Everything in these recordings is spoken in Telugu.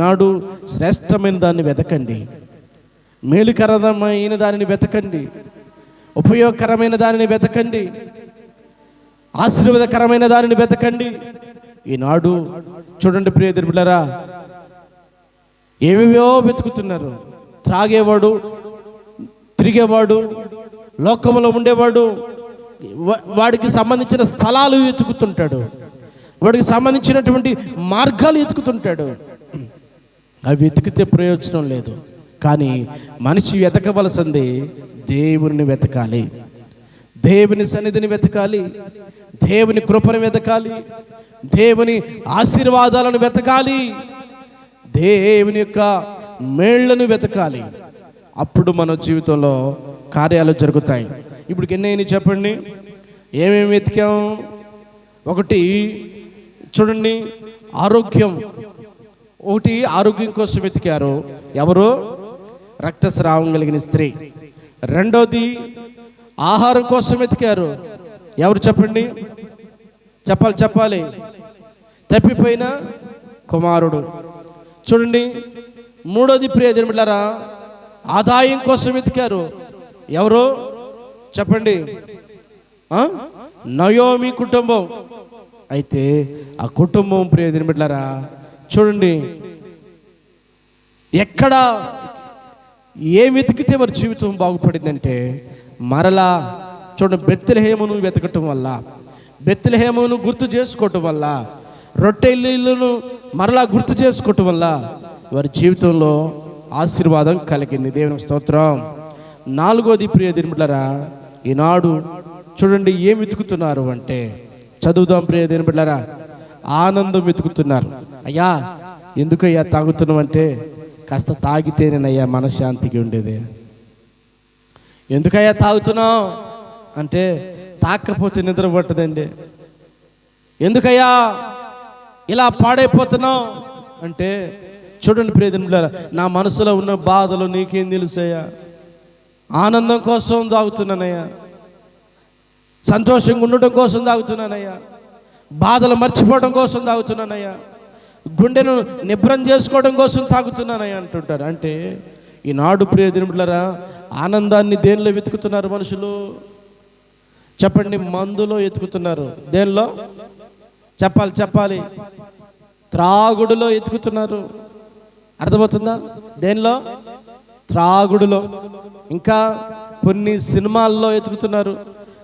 నాడు శ్రేష్టమైన దాన్ని వెతకండి. మేలుకరమైన దానిని వెతకండి. ఉపయోగకరమైన దానిని వెతకండి. ఆశీర్వాదకరమైన దానిని వెతకండి. ఈనాడు చూడండి ప్రియ బిడ్డలారా ఏవేవో వెతుకుతున్నారు. త్రాగేవాడు తిరిగేవాడు లోకంలో ఉండేవాడు వాడికి సంబంధించిన స్థలాలు వెతుకుతుంటాడు. వాడికి సంబంధించినటువంటి మార్గాలు వెతుకుతుంటాడు. అవి వెతికితే ప్రయోజనం లేదు. కానీ మనిషి వెతకవలసింది దేవుని వెతకాలి. దేవుని సన్నిధిని వెతకాలి. దేవుని కృపను వెతకాలి. దేవుని ఆశీర్వాదాలను వెతకాలి. దేవుని యొక్క మేళ్ళను వెతకాలి. అప్పుడు మన జీవితంలో కార్యాలు జరుగుతాయి. ఇప్పుడు ఎన్నైనా చెప్పండి? ఏమేమి వెతికాం? ఒకటి చూడండి ఆరోగ్యం. ఒకటి ఆరోగ్యం కోసం వెతికారు. ఎవరు? రక్తస్రావం కలిగిన స్త్రీ. రెండోది ఆహారం కోసం వెతికారు. ఎవరు చెప్పండి? చెప్పాలి చెప్పాలి. తప్పిపోయిన కుమారుడు. చూడండి మూడోది ప్రియ దినమిళ్ళారా ఆదాయం కోసం వెతికారు. ఎవరు? చెప్పండి. నయోమి కుటుంబం. అయితే ఆ కుటుంబం ప్రియ దినమిళ్ళారా చూడండి. ఎక్కడ ఏమి వెతికితే వారి జీవితం బాగుపడిందంటే మరలా చూడండి బెత్తలహేమును వెతకటం వల్ల బెత్తలహేమును గుర్తు చేసుకోవటం వల్ల రొట్టెల్లును మరలా గుర్తు చేసుకోవటం వల్ల వారి జీవితంలో ఆశీర్వాదం కలిగింది. దేవుని స్తోత్రం. నాలుగోది ప్రియ దినబిడ్లరా ఈనాడు చూడండి ఏం వెతుకుతున్నారు అంటే చదువుదాం ప్రియ దినబిడ్లరా ఆనందం వెతుకుతున్నారు. అయ్యా ఎందుకయ్యా తాగుతున్నాం అంటే కాస్త తాగితేనేనయ్యా మనశ్శాంతికి ఉండేది. ఎందుకయ్యా తాగుతున్నావు? అంటే తాకపోతే నిద్ర పట్టదండి. ఎందుకయ్యా ఇలా పాడైపోతున్నావు? అంటే చూడండి ప్రియదండ్రులారా నా మనసులో ఉన్న బాధలు నీకేం తెలుసయ్యా? ఆనందం కోసం తాగుతున్నానయ్యా. సంతోషంగా ఉండటం కోసం తాగుతున్నానయ్యా. బాధలు మర్చిపోవడం కోసం తాగుతున్నానయ్యా. గుండెను నిబ్రం చేసుకోవడం కోసం తాగుతున్నానయ్యా అంటుంటారు అంటే ఈనాడు ప్రియ దినములరా ఆనందాన్ని దేనిలో వెతుకుతున్నారు మనుషులు? చెప్పండి మందులో ఎతుకుతున్నారు దేనిలో? చెప్పాలి చెప్పాలి. త్రాగుడులో ఎతుకుతున్నారు అర్థమవుతుందా? దేనిలో? త్రాగుడులో. ఇంకా కొన్ని సినిమాల్లో ఎతుకుతున్నారు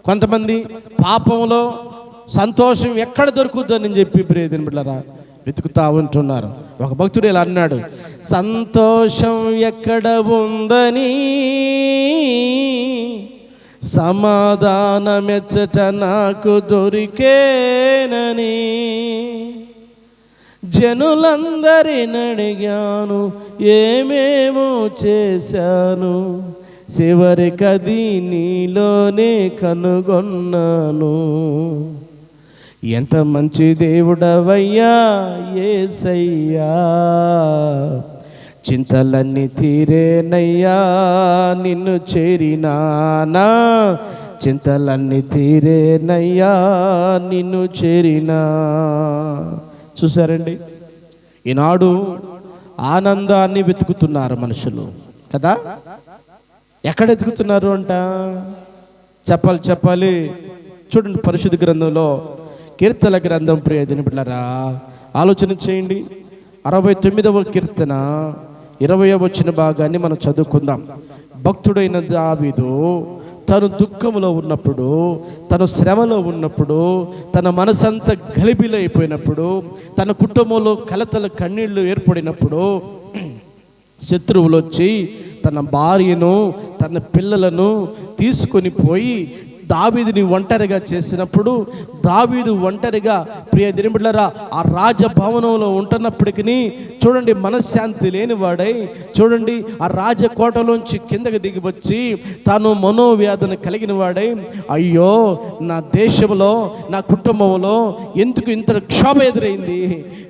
కొంతమంది పాపంలో సంతోషం ఎక్కడ దొరుకుతుందని చెప్పి ప్రియదిన బిడ్డరా వెతుకుతా ఉంటున్నారు. ఒక భక్తుడు ఇలా అన్నాడు సంతోషం ఎక్కడ ఉందని సమాధానమెచ్చట నాకు దొరికేనని జనులందరిని అడిగాను ఏమేమో చేశాను చివరికది నీలోనే కనుగొన్నాను. ఎంత మంచి దేవుడవయ్యా ఏసయ్యా. చింతలన్నీ తీరేనయ్యా నిన్ను చేరినానా. చింతలన్నీ తీరేనయ్యా నిన్ను చేరినా. చూసారండి ఈనాడు ఆనందాన్ని వెతుకుతున్నారు మనుషులు కదా? ఎక్కడ వెతుకుతున్నారు అంట? చెప్పాలి చెప్పాలి. చూడండి పరిశుద్ధ గ్రంథంలో కీర్తన గ్రంథం ప్రియ దినబిడ్డలారా ఆలోచన చేయండి. అరవై తొమ్మిదవ కీర్తన ఇరవై వచ్చిన భాగాన్ని మనం చదువుకుందాం. భక్తుడైన దావీదు తను దుఃఖంలో ఉన్నప్పుడు తను శ్రమలో ఉన్నప్పుడు తన మనసంతా గలిబిలైపోయినప్పుడు తన కుటుంబంలో కలతల కన్నీళ్ళు ఏర్పడినప్పుడు శత్రువులు వచ్చి తన భార్యను తన పిల్లలను తీసుకొని పోయి దావీదిని ఒంటరిగా చేసినప్పుడు దావీదు ఒంటరిగా ప్రియ దినబిడ్లరా ఆ రాజభవనంలో ఉంటున్నప్పటికీ చూడండి మనశ్శాంతి లేనివాడై చూడండి ఆ రాజకోటలోంచి కిందకి దిగి వచ్చి తాను మనోవ్యాధన కలిగిన వాడై అయ్యో నా దేశంలో నా కుటుంబంలో ఎందుకు ఇంత క్షోభ ఎదురైంది?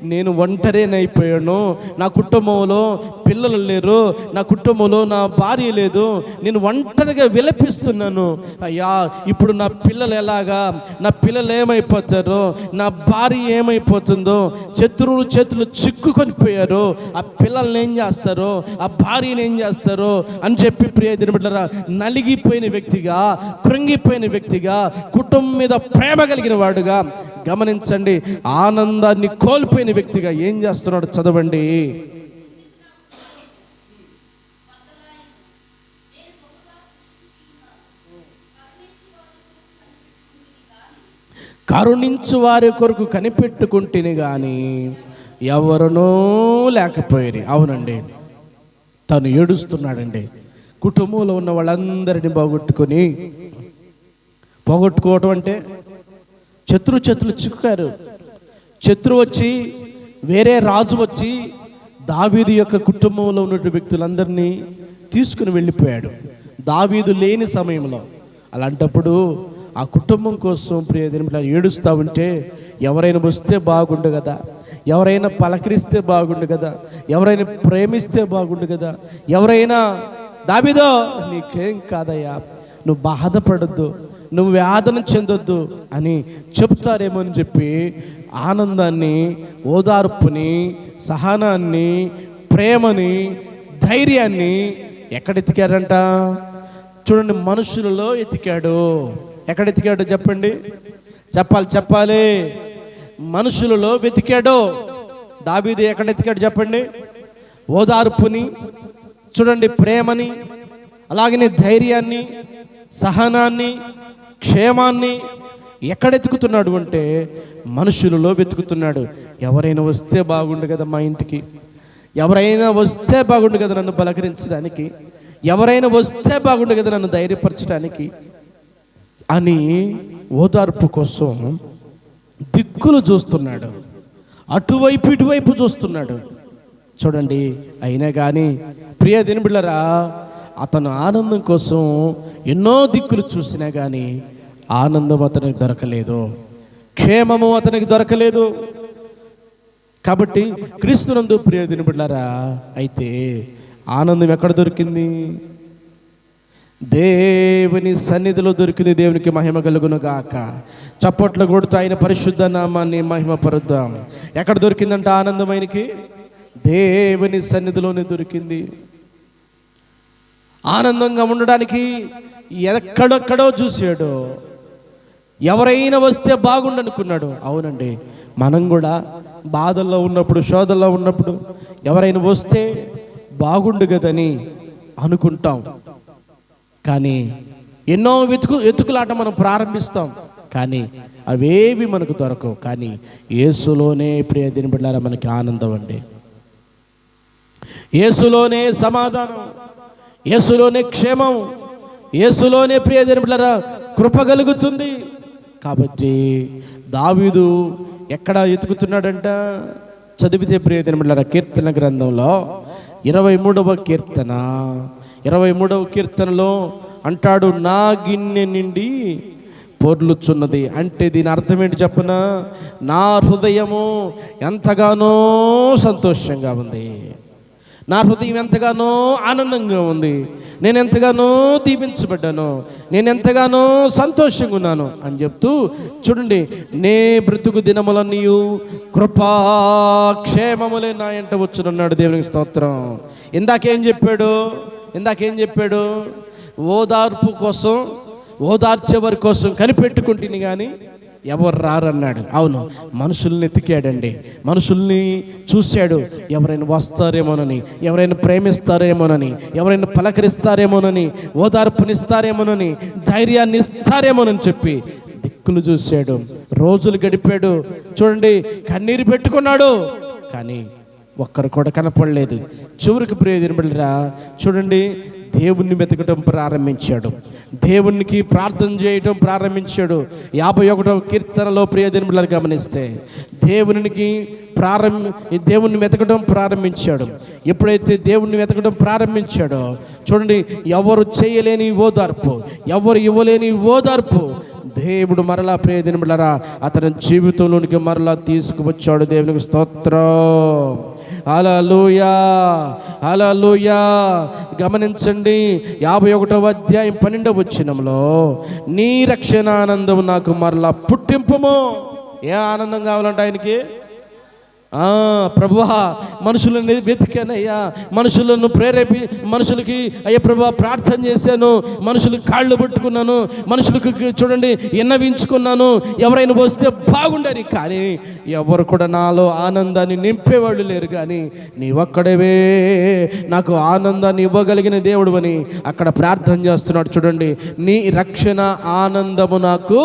నేను ఒంటరినైపోయాను. నా కుటుంబంలో పిల్లలు లేరు నా కుటుంబంలో నా భార్య లేదు నేను ఒంటరిగా విలపిస్తున్నాను. అయ్యా ఇప్పుడు నా పిల్లలు ఎలాగా? నా పిల్లలు ఏమైపోతారు? నా భార్య ఏమైపోతుందో శత్రువులు చేతులు చిక్కుకొని పోయారు. ఆ పిల్లల్ని ఏం చేస్తారు? ఆ భార్యని ఏం చేస్తారో? అని చెప్పి ప్రియ దినబిడ్డరా నలిగిపోయిన వ్యక్తిగా కృంగిపోయిన వ్యక్తిగా కుటుంబం మీద ప్రేమ కలిగిన వాడుగా గమనించండి. ఆనందాన్ని కోల్పోయిన వ్యక్తిగా ఏం చేస్తున్నాడు చదవండి. కరుణించు వారి కొరకు కనిపెట్టుకుంటేనే కానీ ఎవరునో లేకపోయారు. అవునండి. తను ఏడుస్తున్నాడండి. కుటుంబంలో ఉన్న వాళ్ళందరినీ పోగొట్టుకొని పోగొట్టుకోవటం అంటే శత్రు చేతులు చిక్కుకారు. శత్రు వచ్చి వేరే రాజు వచ్చి దావీదు యొక్క కుటుంబంలో ఉన్నటువంటి వ్యక్తులందరినీ తీసుకుని వెళ్ళిపోయాడు. దావీదు లేని సమయంలో. అలాంటప్పుడు ఆ కుటుంబం కోసం ప్రియదిన ఏడుస్తూ ఉంటే ఎవరైనా వస్తే బాగుండు కదా. ఎవరైనా పలకరిస్తే బాగుండు కదా. ఎవరైనా ప్రేమిస్తే బాగుండు కదా. ఎవరైనా దాబిదో నీకేం కాదయ్యా. నువ్వు బాధపడద్దు. నువ్వు వేదన చెందొద్దు అని చెప్తారేమో అని చెప్పి ఆనందాన్ని ఓదార్పుని సహనాన్ని ప్రేమని ధైర్యాన్ని ఎక్కడ ఎతికారంట? చూడండి మనుషులలో ఎతికాడు. ఎక్కడ ఎతికాడు చెప్పండి? చెప్పాలి చెప్పాలి. మనుషులలో వెతికాడో. దాబీది ఎక్కడ ఎతికాడు చెప్పండి? ఓదార్పుని చూడండి ప్రేమని అలాగనే ధైర్యాన్ని సహనాన్ని క్షేమాన్ని ఎక్కడ ఎతుకుతున్నాడు అంటే మనుషులలో వెతుకుతున్నాడు. ఎవరైనా వస్తే బాగుండు కదా మా ఇంటికి. ఎవరైనా వస్తే బాగుండు కదా నన్ను పలకరించడానికి ఎవరైనా వస్తే బాగుండు కదా నన్ను ధైర్యపరచడానికి. అని ఓదార్పు కోసం దిక్కులు చూస్తున్నాడు. అటువైపు ఇటువైపు చూస్తున్నాడు. చూడండి అయినా కానీ ప్రియ దినబిళ్ళరా అతను ఆనందం కోసం ఎన్నో దిక్కులు చూసినా కానీ ఆనందం అతనికి దొరకలేదు. క్షేమము అతనికి దొరకలేదు. కాబట్టి క్రీస్తునందు ప్రియ దినబిళ్ళరా అయితే ఆనందం ఎక్కడ దొరికింది? దేవుని సన్నిధిలో దొరికింది దేవునికి మహిమ కలుగును గాక చప్పట్లు కొడుతూ ఆయన పరిశుద్ధ నామాన్ని మహిమపరుద్దాం. ఎక్కడ దొరికిందంట ఆనందమైనకి? దేవుని సన్నిధిలోనే దొరికింది. ఆనందంగా ఉండడానికి ఎక్కడెక్కడో చూసాడు ఎవరైనా వస్తే బాగుండనుకున్నాడు. అవునండి మనం కూడా బాధల్లో ఉన్నప్పుడు శోధల్లో ఉన్నప్పుడు ఎవరైనా వస్తే బాగుండు కదని అనుకుంటాం. కానీ ఎన్నో వెతుకు వెతుకులాట మనం ప్రారంభిస్తాం. కానీ అవేవి మనకు దొరకవు. కానీ యేసులోనే ప్రియ దినబిడ్డారా మనకి ఆనందం అండి. యేసులోనే సమాధానం. యేసులోనే క్షేమం. యేసులోనే ప్రియ దినబిడ్డారా కృప కలుగుతుంది. కాబట్టి దావీదు ఎక్కడ ఎతుకుతున్నాడంట చదివితే ప్రియ దినబిడ్డారా కీర్తన గ్రంథంలో ఇరవై మూడవ కీర్తన. ఇరవై మూడవ కీర్తనలో అంటాడు నా గిన్నె నిండి పొర్లుచున్నది. అంటే దీని అర్థం ఏంటి చెప్పన? నా హృదయము ఎంతగానో సంతోషంగా ఉంది. నా హృదయం ఎంతగానో ఆనందంగా ఉంది. నేను ఎంతగానో దీపించబడ్డాను. నేను ఎంతగానో సంతోషంగా ఉన్నాను అని చెప్తూ చూడండి నే బ్రతుకు దినములన్నీయు కృపాక్షేమములే నా ఎంట వచ్చునన్నాడు దేవునికి స్తోత్రం. ఇందాకేం చెప్పాడు? ఇందాకేం చెప్పాడు? ఓదార్పు కోసం ఓదార్చేవారి కోసం కనిపెట్టుకుంటుంది కానీ ఎవరు రారన్నాడు? అవును మనుషుల్ని ఎతికాడండి. మనుషుల్ని చూశాడు. ఎవరైనా వస్తారేమోనని ఎవరైనా ప్రేమిస్తారేమోనని ఎవరైనా పలకరిస్తారేమోనని ఓదార్పునిస్తారేమోనని ధైర్యాన్ని ఇస్తారేమోనని చెప్పి దిక్కులు చూశాడు. రోజులు గడిపాడు. చూడండి కన్నీరు పెట్టుకున్నాడు. కానీ ఒక్కరు కూడా కనపడలేదు. చివరికి ప్రియదినపడరా చూడండి దేవుణ్ణి వెతకటం ప్రారంభించాడు. దేవునికి ప్రార్థన చేయటం ప్రారంభించాడు. యాభై ఒకటవ కీర్తనలో ప్రియ గమనిస్తే దేవునికి ప్రారంభ దేవుణ్ణి వెతకడం ప్రారంభించాడు. ఎప్పుడైతే దేవుణ్ణి వెతకడం ప్రారంభించాడో చూడండి ఎవరు చేయలేని ఓదార్పు ఎవరు ఇవ్వలేని ఓదార్పు దేవుడు మరలా ప్రియ అతని జీవితంలోనికి మరలా తీసుకువచ్చాడు. దేవునికి స్తోత్రం. అలలుయా అలలుయా గమనించండి యాభై ఒకటవ అధ్యాయం పన్నెండవ వచ్చినంలో నీ రక్షణ ఆనందం నాకు మరలా పుట్టింపము. ఏ ఆనందం కావాలంటే ఆయనకి? ప్రభువా మనుషులను వెతికానయ్యా. మనుషులను ప్రేరేపి మనుషులకి అయ్యా ప్రభా ప్రార్థన చేశాను. మనుషులకు కాళ్ళు పట్టుకున్నాను. మనుషులకు చూడండి ఎన్నవించుకున్నాను ఎవరైనా వస్తే బాగుండని కానీ ఎవరు కూడా నాలో ఆనందాన్ని నింపేవాళ్ళు లేరు కానీ నీ ఒక్కడవే నాకు ఆనందాన్ని ఇవ్వగలిగిన దేవుడు అని అక్కడ ప్రార్థన చేస్తున్నాడు. చూడండి నీ రక్షణ ఆనందము నాకు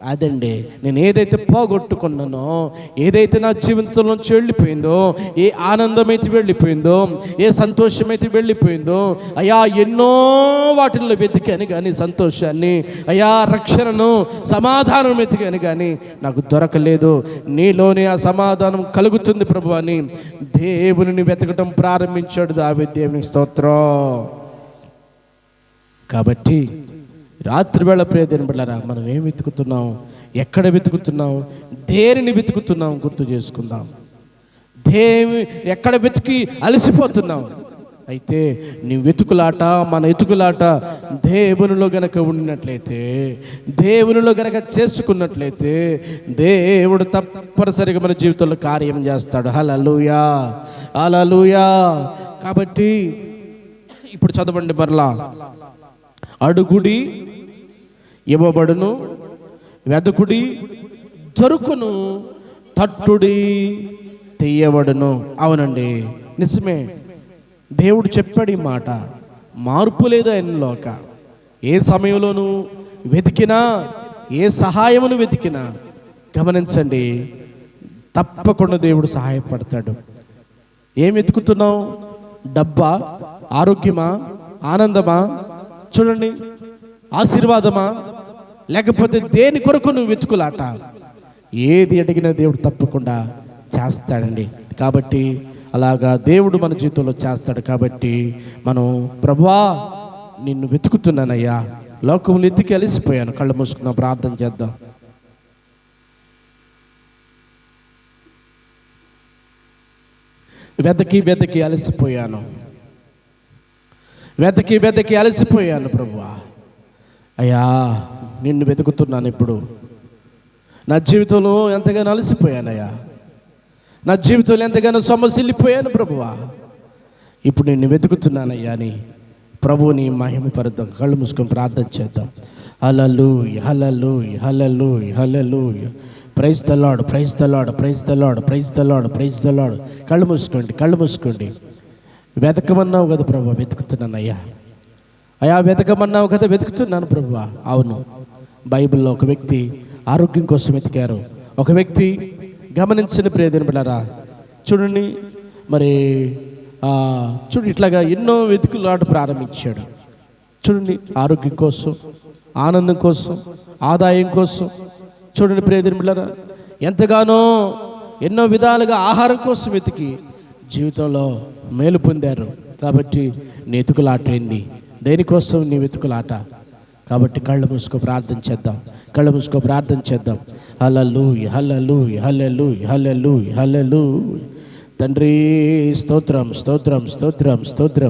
అదండి నేను ఏదైతే పోగొట్టుకున్నానో ఏదైతే నా జీవితంలో వెళ్ళిపోయిందో ఏ ఆనందం అయితే వెళ్ళిపోయిందో ఏ సంతోషం అయితే వెళ్ళిపోయిందో అయా ఎన్నో వాటిల్లో వెతికాను కానీ సంతోషాన్ని అయా రక్షణను సమాధానం వెతికాను కానీ నాకు దొరకలేదు. నీలోనే ఆ సమాధానం కలుగుతుంది ప్రభు అని దేవుని వెతకటం ప్రారంభించాడు దావి దేవుని స్తోత్రం. కాబట్టి రాత్రివేళ ప్రేదని ప్రియదేని బిళ్ళరా మనం ఏం వెతుకుతున్నాం? ఎక్కడ వెతుకుతున్నాం? దేనిని వెతుకుతున్నాం గుర్తు చేసుకుందాం. దేవి ఎక్కడ వెతికి అలసిపోతున్నాం? అయితే నీ వెతుకులాట మన ఎతుకులాట దేవునిలో గనక ఉండినట్లయితే దేవునిలో గనక చేసుకున్నట్లయితే దేవుడు తప్పనిసరిగా మన జీవితంలో కార్యం చేస్తాడు. హలలుయా అలలుయా కాబట్టి ఇప్పుడు చదవండి మరలా. అడుగుడి ఇవ్వబడును వెదకుడి దొరుకును తట్టుడి తీయబడును. అవునండి నిజమే. దేవుడు చెప్పాడు ఈ మాట. మార్పు లేదు ఆయనలోక ఏ సమయంలోనూ వెతికినా ఏ సహాయమును వెతికినా గమనించండి తప్పకుండా దేవుడు సహాయపడతాడు. ఏం వెతుకుతున్నావు? డబ్బా? ఆరోగ్యమా? ఆనందమా? చూడండి. ఆశీర్వాదమా? లేకపోతే దేని కొరకు నువ్వు వెతుకులాట? ఏది అడిగినా దేవుడు తప్పకుండా చేస్తాడండి. కాబట్టి అలాగా దేవుడు మన జీవితంలో చేస్తాడు. కాబట్టి మనం ప్రభా నిన్ను వెతుకుతున్నానయ్యా. లోకంలో ఎత్తికి అలసిపోయాను. కళ్ళు మూసుకుందాం ప్రార్థన చేద్దాం. వెతకి వెతకి అలసిపోయాను. వెతకి వెతకి అలసిపోయాను ప్రభువా. అయ్యా నిన్ను వెతుకుతున్నాను ఇప్పుడు. నా జీవితంలో ఎంతగానో అలసిపోయానయ్యా. నా జీవితంలో ఎంతగానో సమస్యలిపోయాను ప్రభువా. ఇప్పుడు నిన్ను వెతుకుతున్నానయ్యా అని ప్రభువుని మహిమ పరుద్దాం కళ్ళు మూసుకొని ప్రార్థన చేద్దాం. హలలు హలలు హలలు హలలు praise the Lord praise the Lord praise the Lord praise the Lord praise the Lord కళ్ళు మూసుకోండి కళ్ళు మూసుకోండి. వెతకమన్నావు కదా ప్రభు వెతుకుతున్నానయ్యా అయ్యా. వెతకమన్నావు కదా వెతుకుతున్నాను ప్రభు. అవును. బైబిల్లో ఒక వ్యక్తి ఆరోగ్యం కోసం వెతికారు. ఒక వ్యక్తి గమనించిన ప్రియదిన బిడ్డారా చూడండి మరి చూడు ఇట్లాగా ఎన్నో వెతుకులాట ప్రారంభించాడు. చూడండి ఆరోగ్యం కోసం ఆనందం కోసం ఆదాయం కోసం. చూడండి ప్రియదిన బిడ్డారా ఎంతగానో ఎన్నో విధాలుగా ఆహారం కోసం వెతికి జీవితంలో మేలు పొందారు. కాబట్టి నీ ఎతుకులాటైంది దేనికోసం నీ వెతుకులాట? కాబట్టి కళ్ళు మూసుకో ప్రార్థన చేద్దాం. కళ్ళు మూసుకో ప్రార్థన చేద్దాం. హలలు హలలు హలలు హలలు హలలు తండ్రి స్తోత్రం స్తోత్రం స్తోత్రం స్తోత్రం.